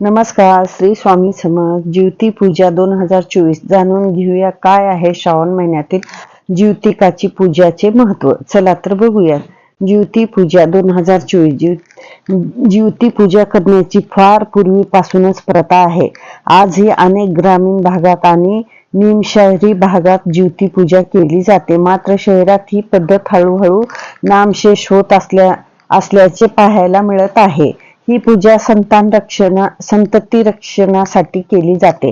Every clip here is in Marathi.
नमस्कार श्री स्वामी समर्थ. ज्योती पूजा दोन हजार चोवीस जाणून घेऊया काय आहे श्रावण महिन्यातील ज्योतिकाची पूजाचे महत्त्व चला तर बघूया. ज्योती पूजा दोन हजार चोवीस. ज्योती पूजा करण्याची फार पूर्वीपासूनच प्रथा आहे. आजही अनेक ग्रामीण भागात आणि निमशहरी भागात ज्योती पूजा केली जाते. मात्र शहरात ही पद्धत हळूहळू नामशेष होत असल्या असल्याचे पाहायला मिळत आहे. ही पूजा संतान रक्षणा संतती रक्षणासाठी केली जाते.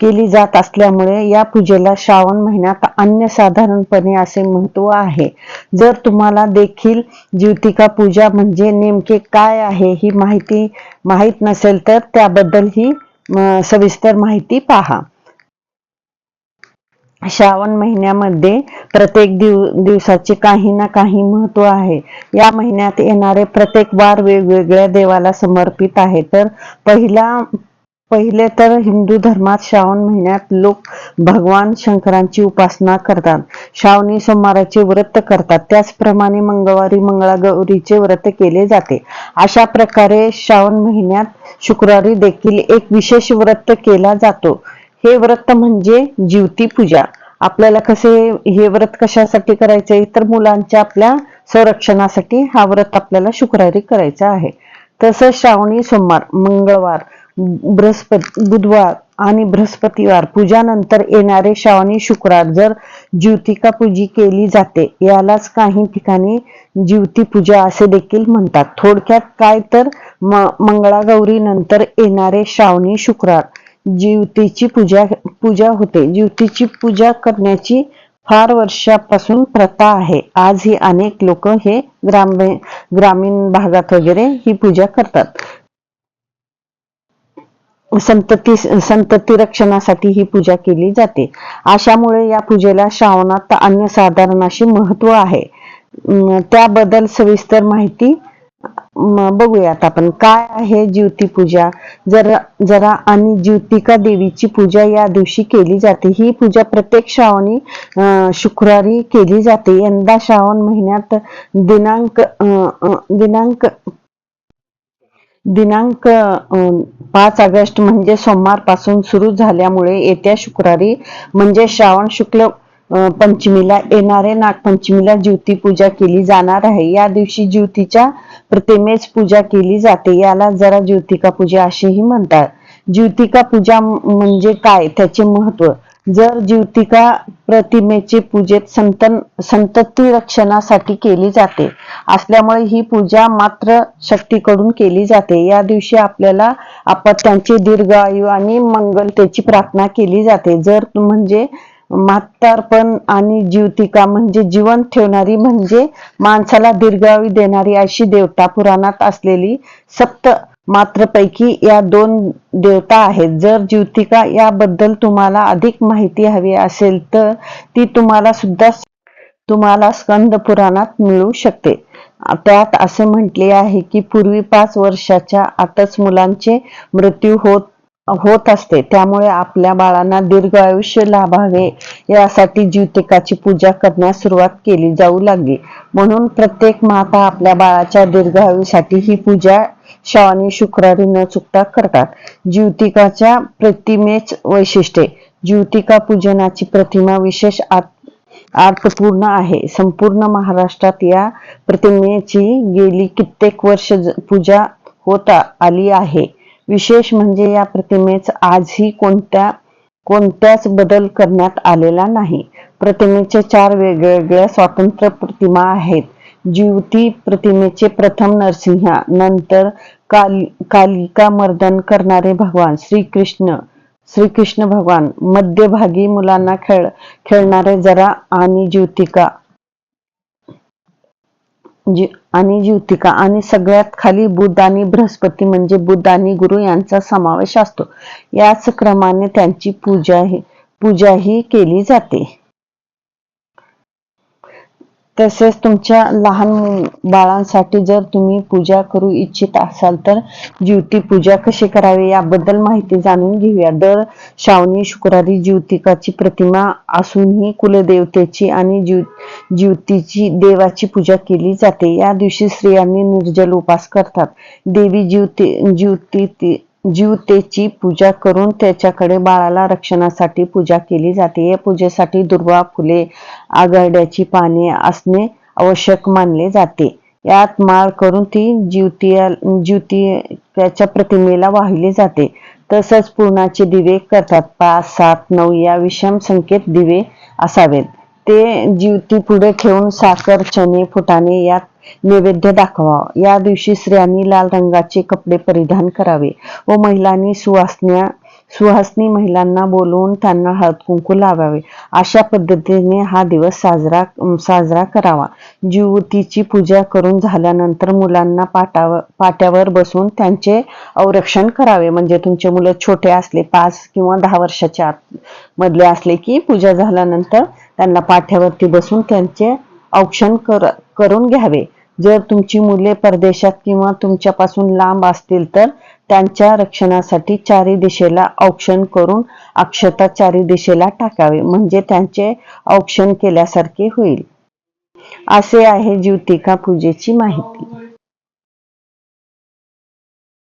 केली जात असल्यामुळे या पूजेला श्रावण महिन्यात अन्य साधारणपणे असे महत्त्व आहे. जर तुम्हाला देखील ज्योतिका पूजा म्हणजे नेमके काय आहे ही माहिती माहीत नसेल तर त्याबद्दल ही सविस्तर माहिती पहा. श्रावण महिन्यामध्ये प्रत्येक दिव दिवसाचे काही ना काही महत्त्व आहे. या महिन्यात येणारे प्रत्येक वार वेगवेगळ्या देवाला समर्पित आहे. तर पहिला पहिले तर हिंदू धर्मात श्रावण महिन्यात लोक भगवान शंकरांची उपासना करतात. श्रावणी सोमवाराचे व्रत करतात. त्याचप्रमाणे मंगळवारी मंगळागौरीचे व्रत केले जाते. अशा प्रकारे श्रावण महिन्यात शुक्रवारी देखील एक विशेष व्रत केला जातो. हे व्रत म्हणजे जीवती पूजा. आपल्याला कसे हे व्रत कशासाठी करायचे तर मुलांच्या आपल्या संरक्षणासाठी हा व्रत आपल्याला शुक्रवारी करायचा आहे. तसं श्रावणी सोमवार मंगळवार बृहस्पती बुधवार आणि बृहस्पतिवार पूजानंतर येणारे श्रावणी शुक्रवार जर ज्योतिका पूजी केली जाते यालाच काही ठिकाणी ज्योती पूजा असे देखील म्हणतात. थोडक्यात काय तर मंगळागौरी नंतर येणारे श्रावणी शुक्रवार जीवतीची पूजा पूजा होते. जीवतीची पूजा करण्याची फार वर्षापासून प्रथा आहे. आजही अनेक लोक हे ग्रामीण ग्रामीण भागात वगैरे ही पूजा करतात. संतती संतती रक्षणासाठी ही पूजा केली जाते. अशामुळे या पूजेला श्रावणात अन्य अशी महत्त्व आहे. अं, त्याबद्दल सविस्तर माहिती बघूयात आपण. काय आहे ज्योती पूजा? जरा जरा आणि ज्योतिका देवीची पूजा या दिवशी केली जाते. ही पूजा प्रत्येक श्रावणी शुक्रवारी केली जाते. यंदा श्रावण महिन्यात दिनांक दिनांक दिनांक पाच ऑगस्ट म्हणजे सोमवारपासून सुरू झाल्यामुळे येत्या शुक्रवारी म्हणजे श्रावण शुक्ल पंचमीला येणारे नागपंचमीला ज्योती पूजा केली जाणार आहे. या दिवशी ज्योतीच्या प्रतिमेच पूजा केली जाते. याला जरा ज्योतिका पूजा असेही म्हणतात. ज्योतिका पूजा म्हणजे काय? त्याचे महत्त्व. जर ज्योतिका प्रतिमेचे पूजेत संतन संतती रक्षणासाठी केली जाते असल्यामुळे ही पूजा मात्र शक्तीकडून केली जाते. या दिवशी आपल्याला अपत्यांचे दीर्घायू आणि मंगलतेची प्रार्थना केली जाते. जर म्हणजे म्हातारपण आणि जीवतिका म्हणजे जीवन ठेवणारी म्हणजे माणसाला दीर्घायू देणारी अशी देवता पुराणात असलेली सप्त मात्रपैकी या दोन देवता आहेत. जर ज्योतिका याबद्दल तुम्हाला अधिक माहिती हवी असेल तर ती तुम्हाला सुद्धा तुम्हाला स्कंद पुराणात मिळू शकते. त्यात असे म्हटले आहे की पूर्वी पाच वर्षाच्या आतच मुलांचे मृत्यू होत होत असते. त्यामुळे आपल्या बाळांना दीर्घ आयुष्य लाभावे. यासाठी ज्योतिकाची पूजा करण्यास सुरुवात केली जाऊ लागली. म्हणून प्रत्येक माता आपल्या बाळाच्या दीर्घायुसाठी ही पूजा शवानी शुक्रवारी न चुकता करतात. ज्योतिकाच्या प्रतिमेच वैशिष्ट्ये. ज्योतिका पूजनाची प्रतिमा विशेष अर्थपूर्ण आहे. संपूर्ण महाराष्ट्रात या प्रतिमेची गेली कित्येक वर्ष पूजा होत आली आहे. विशेष म्हणजे या प्रतिमेच आजही कोणत्या कोणत्याच बदल करण्यात आलेला नाही. प्रतिमेचे चार वेगवेगळ्या स्वतंत्र प्रतिमा आहेत. जीवती प्रतिमेचे प्रथम नरसिंहा नंतर काल कालिका मर्दन करणारे भगवान श्रीकृष्ण श्रीकृष्ण भगवान मध्यभागी मुलांना खेळ खेळणारे जरा आणि ज्योतिका. जी- आणि ज्योतिका आणि सगळ्यात खाली बुध आणि बृहस्पती म्हणजे बुध आणि गुरु यांचा समावेश असतो. याच क्रमाने त्यांची पूजा ही पूजाही केली जाते. तसेच तुमच्या लहान बाळांसाठी जर तुम्ही पूजा करू इच्छित असाल तर ज्योती पूजा कशी करावी याबद्दल माहिती जाणून घेऊया. दर श्रावणी शुक्रवारी ज्योतिकाची प्रतिमा असूनही कुलदेवतेची आणि ज्योतीची देवाची पूजा केली जाते. या दिवशी स्त्रियांनी निर्जल उपास करतात. देवी ज्योती ज्योती जीवतेची पूजा करून त्याच्याकडे बाळाला रक्षणासाठी पूजा केली जाते. या पूजेसाठी दुर्वा फुले आघाड्याची पाने असणे आवश्यक मानले जाते. यात माळ करून ती जीवतीया जीवतीच्या प्रतिमेला वाहिली जाते. तसंच पूर्णाचे दिवे करतात. पाच सात नऊ या विषम संख्येत दिवे असावेत. ते जीवती पुढे ठेवून साखर चणे फुटाणे यात नैवेद्य दाखवा या दिवशी स्त्रियांनी लाल रंगाचे कपडे परिधान करावे व महिलांनी सुवासण्या सुहासनी महिलांना बोलवून त्यांना हळद कुंकू लावावे. अशा पद्धतीने हा दिवस साजरा साजरा करावा. जीवतीची पूजा करून झाल्यानंतर मुलांना पाटावर पाट्यावर बसून त्यांचे अवरक्षण करावे. म्हणजे तुमचे मुलं छोटे असले पाच किंवा दहा वर्षाच्या आत मधले असले की पूजा झाल्यानंतर त्यांना पाठ्यावरती बसून त्यांचे औक्षण कर करून घ्यावे. जर तुमची मुले परदेशात किंवा तुमच्यापासून लांब असतील तर त्यांच्या रक्षणासाठी चारी दिशेला औक्षण करून अक्षता चारी दिशेला टाकावे म्हणजे त्यांचे औक्षण केल्यासारखे होईल. असे आहे ज्योतिका पूजेची माहिती.